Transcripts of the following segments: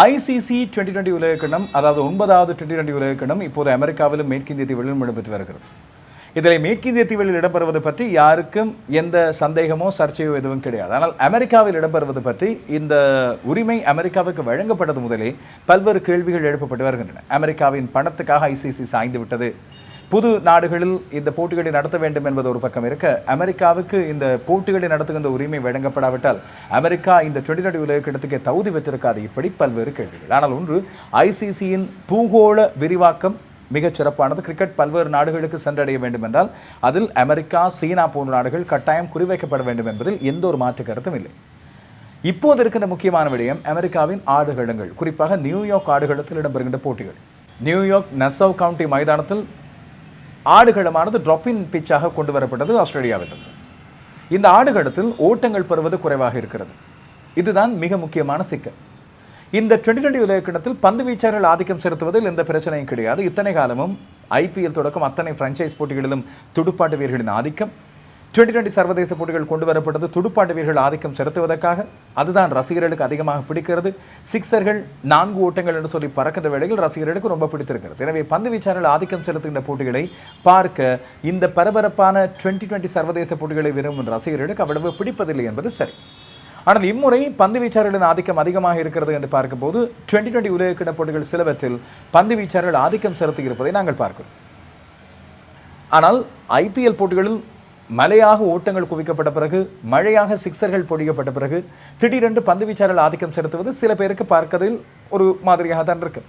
ICC twenty twenty உலகக்கிணம் அதாவது ஒன்பதாவது twenty twenty உலகக்கிணம் இப்போது அமெரிக்காவிலும் மேற்கிந்திய தீவுகளிலும் இடம்பெற்று வருகிறது. இதில் மேற்கிந்திய தீவில் இடம்பெறுவது பற்றி யாருக்கும் எந்த சந்தேகமோ சர்ச்சையோ எதுவும் கிடையாது. ஆனால் அமெரிக்காவில் இடம்பெறுவது பற்றி இந்த உரிமை அமெரிக்காவுக்கு வழங்கப்பட்டது முதலே பல்வேறு கேள்விகள் எழுப்பப்பட்டு வருகின்றன. அமெரிக்காவின் பணத்துக்காக ஐசிசி சாய்ந்து விட்டது. புது நாடுகளில் இந்த போட்டிகளை நடத்த வேண்டும் என்பது ஒரு பக்கம் இருக்க அமெரிக்காவுக்கு இந்த போட்டிகளை நடத்துகின்ற உரிமை வழங்கப்படாவிட்டால் அமெரிக்கா இந்த டுவெண்டி டுவெண்டி உலகக்கிடத்துக்கு தகுதி பெற்றிருக்காது இப்படி பல்வேறு கேள்விகள். ஆனால் ஒன்று ஐசிசியின் பூகோள விரிவாக்கம் மிகச் சிறப்பானது. கிரிக்கெட் பல்வேறு நாடுகளுக்கு சென்றடைய வேண்டும் என்றால் அதில் அமெரிக்கா சீனா போன்ற நாடுகள் கட்டாயம் குறிவைக்கப்பட வேண்டும் என்பதில் எந்த ஒரு மாற்று கருத்தும் இல்லை. இப்போது இருக்கின்ற முக்கியமான விடயம் அமெரிக்காவின் ஆடுகளங்கள் குறிப்பாக நியூயார்க் ஆடுகளத்தில் இடம்பெறுகின்ற போட்டிகள். நியூயார்க் நெசவ் கவுண்டி மைதானத்தில் ஆடுகளமானது ட்ராப்பின் பிச்சாக கொண்டு வரப்பட்டது ஆஸ்திரேலியாவிலிருந்து இந்த ஆடுகளத்தில் ஓட்டங்கள் பெறுவது குறைவாக இருக்கிறது. இதுதான் மிக முக்கியமான சிக்கல். இந்த டுவெண்ட்டி டுவெண்ட்டி உலகக்கிணத்தில் பந்து வீச்சாளர்கள் ஆதிக்கம் செலுத்துவதில் எந்த பிரச்சனையும் கிடையாது. இத்தனை காலமும் ஐபிஎல் தொடக்கம் அத்தனை ஃப்ரான்ச்சைஸ் போட்டிகளிலும் துடுப்பாட்டு வீரர்களின் ஆதிக்கம். டுவெண்ட்டி டுவெண்ட்டி சர்வதேச போட்டிகள் கொண்டு வரப்பட்டது துடுப்பாட்ட வீரர்கள் ஆதிக்கம் செலுத்துவதற்காக அதுதான் ரசிகர்களுக்கு அதிகமாக பிடிக்கிறது. சிக்ஸர்கள் நான்கு ஓட்டங்கள் என்று சொல்லி பறக்கின்ற வேளையில் ரசிகர்களுக்கு ரொம்ப பிடித்திருக்கிறது. எனவே பந்து வீச்சாளர்கள் ஆதிக்கம் செலுத்துகின்ற போட்டிகளை பார்க்க இந்த பரபரப்பான டுவெண்ட்டி டுவெண்ட்டி சர்வதேச போட்டிகளை விரும்பும் ரசிகர்களுக்கு அவ்வளவு பிடிப்பதில்லை என்பது சரி. ஆனால் இம்முறை பந்து வீச்சாளர்களின் ஆதிக்கம் அதிகமாக இருக்கிறது என்று பார்க்கும்போது டுவெண்ட்டி டுவெண்ட்டி உலகக்கிட போட்டிகள் சிலவற்றில் பந்து வீச்சாளர்கள் ஆதிக்கம் செலுத்தி இருப்பதை நாங்கள் பார்க்கிறோம். ஆனால் ஐபிஎல் போட்டிகளில் மழையாக ஓட்டங்கள் குவிக்கப்பட்ட பிறகு மழையாக சிக்ஸர்கள் பொடிக்கப்பட்ட பிறகு திடீரென்று பந்து வீச்சாளர்கள் ஆதிக்கம் செலுத்துவது சில பேருக்கு பார்க்கதில் ஒரு மாதிரியாக தான் இருக்கு.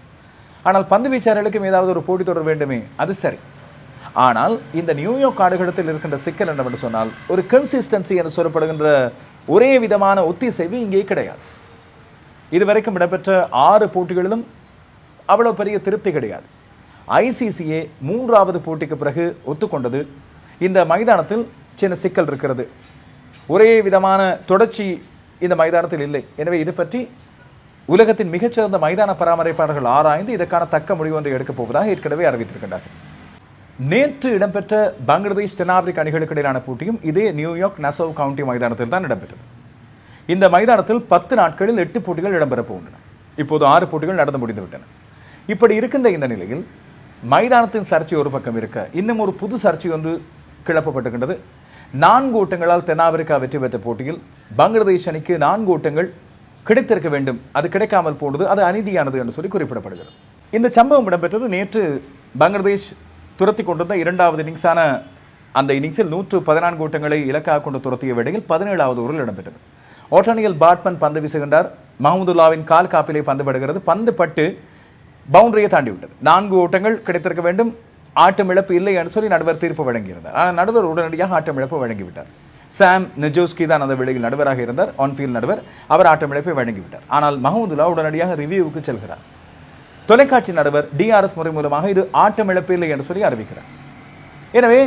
ஆனால் பந்து வீச்சாளர்களுக்கும் ஏதாவது ஒரு போட்டி தொடர் வேண்டுமே அது சரி. ஆனால் இந்த நியூயார்க் ஆடுகளத்தில் இருக்கின்ற சிக்கல் என்னவென்று சொன்னால் ஒரு கன்சிஸ்டன்சி என்று சொல்லப்படுகின்ற ஒரே விதமான ஒத்திசைவு இங்கே கிடையாது. இதுவரைக்கும் இடம்பெற்ற ஆறு போட்டிகளிலும் அவ்வளோ பெரிய திருப்தி கிடையாது. ஐசிசிஏ மூன்றாவது போட்டிக்கு பிறகு ஒத்துக்கொண்டது இந்த மைதானத்தில் சின்ன சிக்கல் இருக்கிறது. ஒரே விதமான தொடர்ச்சி இந்த மைதானத்தில் இல்லை. எனவே இது பற்றி உலகத்தின் மிகச்சிறந்த மைதான பராமரிப்பாளர்கள் ஆராய்ந்து இதற்கான தக்க முடிவு ஒன்றை எடுக்கப் போவதாக ஏற்கனவே அறிவித்திருக்கின்றார்கள். நேற்று இடம்பெற்ற பங்களாதேஷ் தென்னாப்பிரிக்க அணிகளுக்கு இடையிலான போட்டியும் இதே நியூயார்க் நசோவ் கவுண்டி மைதானத்தில் தான் இடம்பெற்றது. இந்த மைதானத்தில் பத்து நாட்களில் எட்டு போட்டிகள் இடம்பெறப் போகின்றன. இப்போது ஆறு போட்டிகள் நடந்து முடிந்துவிட்டன. இப்படி இருக்கின்ற இந்த நிலையில் மைதானத்தின் சர்ச்சை ஒரு பக்கம் இருக்க இன்னும் ஒரு புது சர்ச்சை ஒன்று கிளப்பப்பட்டிருக்கின்றது. நான்கு ஓட்டங்களால் தென்னாப்பிரிக்கா வெற்றி பெற்ற போட்டியில் பங்களாதேஷ் அணிக்கு நான்கு ஓட்டங்கள் கிடைத்திருக்க வேண்டும். அது கிடைக்காமல் போனது அது அநீதியானது என்று சொல்லி குறிப்பிடப்படுகிறது. இந்த சம்பவம் இடம்பெற்றது நேற்று பங்களாதேஷ் துரத்தி கொண்டிருந்த இரண்டாவது இன்னிங்ஸான அந்த இன்னிங்ஸில் நூற்று பதினான்கு ஓட்டங்களை இலக்காக கொண்டு துரத்திய வேளையில் பதினேழாவது ஊரில் இடம்பெற்றது. ஓட்டானியல் பாட்மன் பந்து வீசுகின்றார். மஹமுதுல்லாவின் கால் காப்பிலே பந்து படுகிறது பந்து பட்டு பவுண்டரியை தாண்டி விட்டது நான்கு ஓட்டங்கள் கிடைத்திருக்க வேண்டும். ஆட்டம் இழப்பு இல்லை என்று சொல்லி நடுவர் தீர்ப்பு வழங்கியிருந்தார். ஆனால் நடுவர் உடனடியாக ஆட்டம் இழப்பு வழங்கிவிட்டார். சாம் நெஜோஸ்கி தான் அந்த வேளையில் நடுவராக இருந்தார். ஆன்ஃபீல்ட் நடுவர். அவர் ஆட்டம் இழப்பை வழங்கிவிட்டார். ஆனால் மஹமுதுல்லா உடனடியாக ரிவ்யூவுக்கு செல்கிறார். தொலைக்காட்சி நடுவர் டிஆர்எஸ் முறை மூலமாக இது ஆட்டம் இழப்பு இல்லை என்று சொல்லி அறிவிக்கிறார். எனவே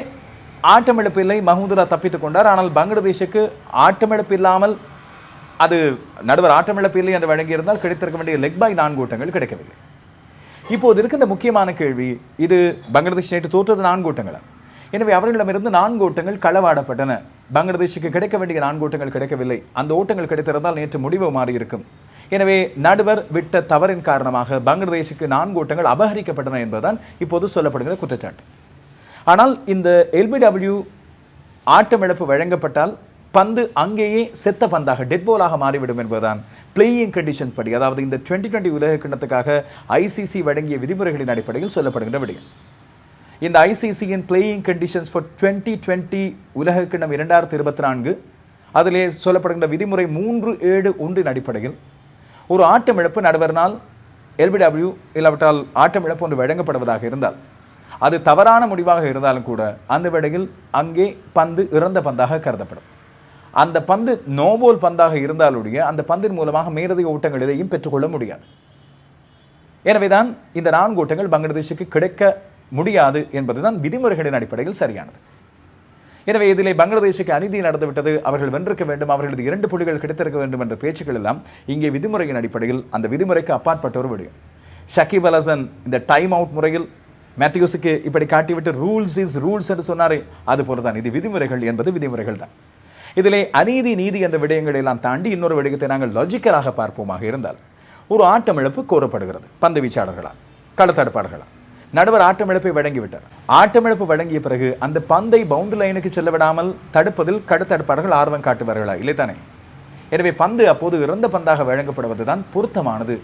ஆட்டம் இழப்பு இல்லை மஹமுதுல்லா தப்பித்துக் கொண்டார். ஆனால் பங்களாதேஷுக்கு ஆட்டம் இழப்பு இல்லாமல் அது நடுவர் ஆட்டம் இழப்பு இல்லை என்று வழங்கியிருந்தால் கிடைத்திருக்க வேண்டிய லெக் பாய் நான்கு ஓட்டங்கள் கிடைக்கவில்லை. இப்போது இருக்கின்ற முக்கியமான கேள்வி இது பங்களாதேஷ் நேற்று தோற்றது நான்கு ஓட்டங்களா? எனவே அவர்களிடமிருந்து நான்கு ஓட்டங்கள் களவாடப்பட்டன. பங்களாதேஷுக்கு கிடைக்க வேண்டிய நான்கு ஓட்டங்கள் கிடைக்கவில்லை. அந்த ஓட்டங்கள் கிடைத்திருந்தால் நேற்று முடிவு மாறியிருக்கும். எனவே நடுவர் விட்ட தவறின் காரணமாக பங்களாதேஷுக்கு நான்கு ஓட்டங்கள் அபகரிக்கப்பட்டன என்பதுதான் இப்போது சொல்லப்படுகிற குற்றச்சாட்டு. ஆனால் இந்த எல்பிடபிள்யூ ஆட்டமிழப்பு வழங்கப்பட்டால் பந்து அங்கேயே செத்த பந்தாக டெட் போலாக மாறிவிடும் என்பதுதான் பிளேயிங் கண்டிஷன் படி. அதாவது இந்த டுவெண்ட்டி டுவெண்ட்டி உலக கிண்ணத்துக்காக ஐசிசி வழங்கிய விதிமுறைகளின் அடிப்படையில் சொல்லப்படுகின்ற விடயம். இந்த ஐசிசியின் playing conditions for twenty twenty உலக கிண்ணம் இரண்டாயிரத்தி இருபத்தி நான்கு அதிலே சொல்லப்படுகின்ற விதிமுறை மூன்று ஏழு ஒன்றின் அடிப்படையில் ஒரு ஆட்டமிழப்பு நடுவர்னால் எல்பிடபிள்யூ இல்லாவிட்டால் ஆட்டமிழப்பு ஒன்று வழங்கப்படுவதாக இருந்தால் அது தவறான முடிவாக இருந்தாலும் கூட அந்த வேளையில் அங்கே பந்து இறந்த பந்தாக கருதப்படும். அந்த பந்து நோபோல் பந்தாக இருந்தாலுடைய அந்த பந்தின் மூலமாக மேலதிக ஓட்டங்கள் எதையும் பெற்றுக்கொள்ள முடியாது. எனவேதான் இந்த நான்கு ஓட்டங்கள் பங்களாதேஷுக்கு கிடைக்க முடியாது என்பதுதான் விதிமுறைகளின் அடிப்படையில் சரியானது. எனவே இதிலே பங்களாதேஷுக்கு அநீதி நடந்துவிட்டது அவர்கள் வென்றிருக்க வேண்டும் அவர்களது இரண்டு புள்ளிகள் கிடைத்திருக்க வேண்டும் என்ற பேச்சுக்கள் எல்லாம் இங்கே விதிமுறையின் அடிப்படையில் அந்த விதிமுறைக்கு அப்பாற்பட்ட ஒரு விடயம். ஷக்கீப் அல் ஹசன் இந்த டைம் அவுட் முறையில் மேத்யூஸுக்கு இப்படி காட்டிவிட்டு ரூல்ஸ் இஸ் ரூல்ஸ் என்று சொன்னாரே அது போல தான் இது விதிமுறைகள் என்பது விதிமுறைகள் தான். இதிலே அநீதி நீதி என்ற விடயங்களை எல்லாம் தாண்டி இன்னொரு விடயத்தை நாங்கள் லாஜிக்கலாக பார்ப்போமாக இருந்தால் ஒரு ஆட்டமிழப்பு கோரப்படுகிறது பந்து வீச்சாளர்களால் களத்தடுப்பாளர்களால். நடுவர் ஆட்டமிழப்பை வழங்கிவிட்டார். ஆட்டமிழப்பு வழங்கிய பிறகு அந்த பந்தை பவுண்டரி லைனுக்கு செல்ல விடாமல் தடுப்பதில் கடுத்தடுப்பாளர்கள் ஆர்வம் காட்டுவார்களா? இல்லைத்தானே? எனவே பந்து அப்போது இறந்த பந்தாக வழங்கப்படுவதுதான் பொருத்தமானது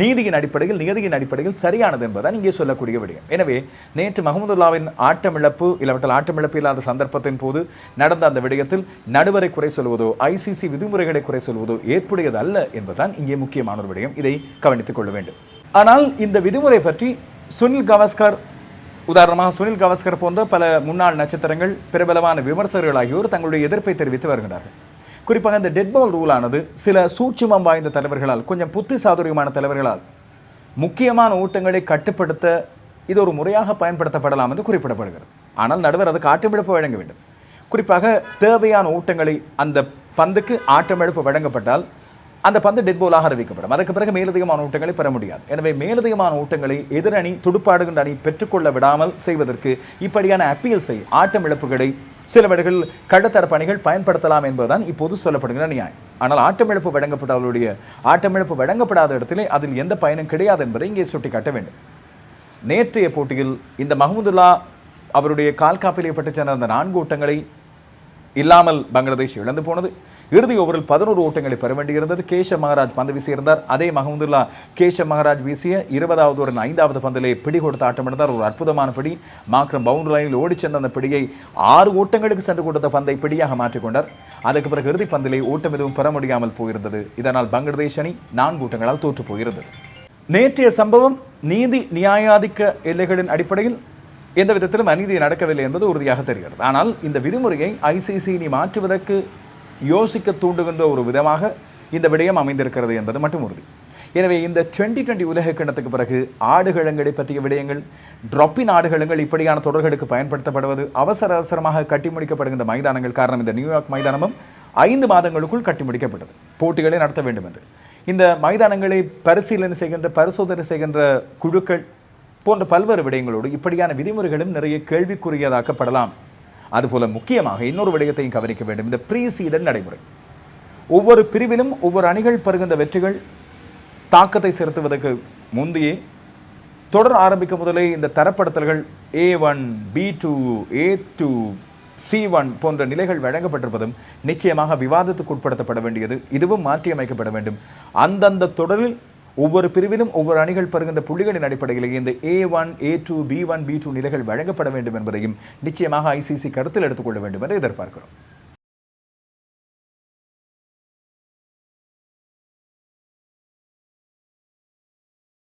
நீதியின் அடிப்படையில் நியதியின் அடிப்படையில் சரியானது என்பதுதான் இங்கே சொல்லக்கூடிய விடயம். எனவே நேற்று மஹமுதுல்லாவின் ஆட்டமிழப்பு இல்லாவிட்டால் ஆட்டமிழப்பு இல்லாத சந்தர்ப்பத்தின் போது நடந்த அந்த விடயத்தில் நடுவரை குறை சொல்வதோ ஐசிசி விதிமுறைகளை குறை சொல்வதோ ஏற்புடையது அல்ல என்பதுதான் இங்கே முக்கியமான ஒரு விடயம். இதை கவனித்துக் கொள்ள வேண்டும். ஆனால் இந்த விதிமுறை பற்றி சுனில் கவாஸ்கர் உதாரணமாக சுனில் கவாஸ்கர் போன்ற பல முன்னாள் நட்சத்திரங்கள் பிரபலமான விமர்சகர்கள் ஆகியோர் தங்களுடைய எதிர்ப்பை தெரிவித்து வருகிறார்கள். குறிப்பாக இந்த டெட் பால் ரூலானது சில சூட்சுமம் வாய்ந்த தலைவர்களால் கொஞ்சம் புத்தி சாதுரியமான தலைவர்களால் முக்கியமான ஊட்டங்களை கட்டுப்படுத்த இது ஒரு முறையாக பயன்படுத்தப்படலாம் என்று குறிப்பிடப்படுகிறது. ஆனால் நடுவர் அதுக்கு ஆட்டமிழப்பு வழங்க வேண்டும். குறிப்பாக தேவையான ஊட்டங்களை அந்த பந்துக்கு ஆட்டமிழப்பு வழங்கப்பட்டால் அந்த பந்து டெட் போலாக அறிவிக்கப்படும். அதற்கு பிறகு மேலதிகமான ஊட்டங்களை பெற முடியாது. எனவே மேலதிகமான ஊட்டங்களை எதிரணி துடுப்பாடுகின்ற அணி பெற்றுக்கொள்ள விடாமல் செய்வதற்கு இப்படியான அப்பீல்ஸை ஆட்டமிழப்புகளை சில வேளைகளில் கடத்தர பணிகள் பயன்படுத்தலாம் என்பதுதான் இப்போது சொல்லப்படுகிற நியாயம். ஆனால் ஆட்டமிழப்பு வழங்கப்பட்ட அவருடைய ஆட்டமிழப்பு வழங்கப்படாத இடத்திலே அதில் எந்த பயனும் கிடையாது என்பதை இங்கே சுட்டிக்காட்ட வேண்டும். நேற்றைய போட்டியில் இந்த மஹமுதுல்லா அவருடைய கால்காப்பிலே பட்டு சென்ற அந்த நான்கு ஓட்டங்களை இல்லாமல் பங்களாதேஷ் இழந்து போனது. இறுதி ஓவரில் பதினோரு ஓட்டங்களை பெற வேண்டியிருந்தது. கேஷ மகராஜ் பந்து வீசியிருந்தார். அதே மஹமுதுல்லா கேஷ மகராஜ் வீசிய இருபதாவது ஒரு ஐந்தாவது பந்திலே பிடி கொடுத்த ஆட்டமிடந்தார் ஒரு அற்புதமான பிடி. மாக்ரம் பவுண்டரி லைனில் ஓடிச் சென்ற அந்த பிடியை ஆறு ஓட்டங்களுக்கு சென்று கொடுத்த பந்தை பிடியாக மாற்றிக்கொண்டார் அதுக்கு பிறகு இறுதி பந்திலே ஓட்டம் எதுவும் பெற முடியாமல் போயிருந்தது. இதனால் பங்களாதேஷ் அணி நான்கு ஓட்டங்களால் தோற்று போயிருந்தது. நேற்றைய சம்பவம் நீதி நியாயாதிக்க எல்லைகளின் அடிப்படையில் எந்த விதத்திலும் அநீதி நடக்கவில்லை என்பது உறுதியாக தெரிகிறது. ஆனால் இந்த விதிமுறையை ஐசிசி இனி மாற்றுவதற்கு யோசிக்க தூண்டுகின்ற ஒரு விதமாக இந்த விடயம் அமைந்திருக்கிறது என்பது மட்டும் உறுதி. எனவே இந்த டுவெண்ட்டி டுவெண்ட்டி உலக கிண்ணத்துக்கு பிறகு ஆடுகளங்களை பற்றிய விடயங்கள் ட்ரொப்பின் ஆடுகளங்கள் இப்படியான தொடர்களுக்கு பயன்படுத்தப்படுவது அவசர அவசரமாக கட்டி முடிக்கப்படுகின்ற மைதானங்கள் காரணம் இந்த நியூயார்க் மைதானமும் ஐந்து மாதங்களுக்குள் கட்டி முடிக்கப்பட்டது. போட்டிகளை நடத்த வேண்டும் என்று இந்த மைதானங்களை பரிசீலனை செய்கின்ற பரிசோதனை செய்கின்ற குழுக்கள் போன்ற பல்வேறு விடயங்களோடு இப்படியான விதிமுறைகளும் நிறைய கேள்விக்குரியதாக்கப்படலாம் அதுபோல முக்கியமாக இன்னொரு விடயத்தையும் கவனிக்க வேண்டும். இந்த ப்ரீ சீடன் நடைமுறை. ஒவ்வொரு பிரிவிலும் ஒவ்வொரு அணிகள் பெறுகின்ற வெற்றிகள் தாக்கத்தை செலுத்துவதற்கு முந்தையே தொடர் ஆரம்பிக்கும் முதலே இந்த தரப்படுத்தல்கள் A one B two A two C one போன்ற நிலைகள் வழங்கப்பட்டிருப்பதும் நிச்சயமாக விவாதத்துக்கு உட்படுத்தப்பட வேண்டியது. இதுவும் மாற்றியமைக்கப்பட வேண்டும். அந்தந்த தொடரில் ஒவ்வொரு பிரிவிலும் ஒவ்வொரு அணிகள் பெறுகின்ற புள்ளிகளின் அடிப்படையில் இந்த A one A two B one B two நிலைகள் வழங்கப்பட வேண்டும் என்பதையும் நிச்சயமாக ஐசிசி கருத்தில் எடுத்துக்கொள்ள வேண்டும் என்று எதிர்பார்க்கிறோம்.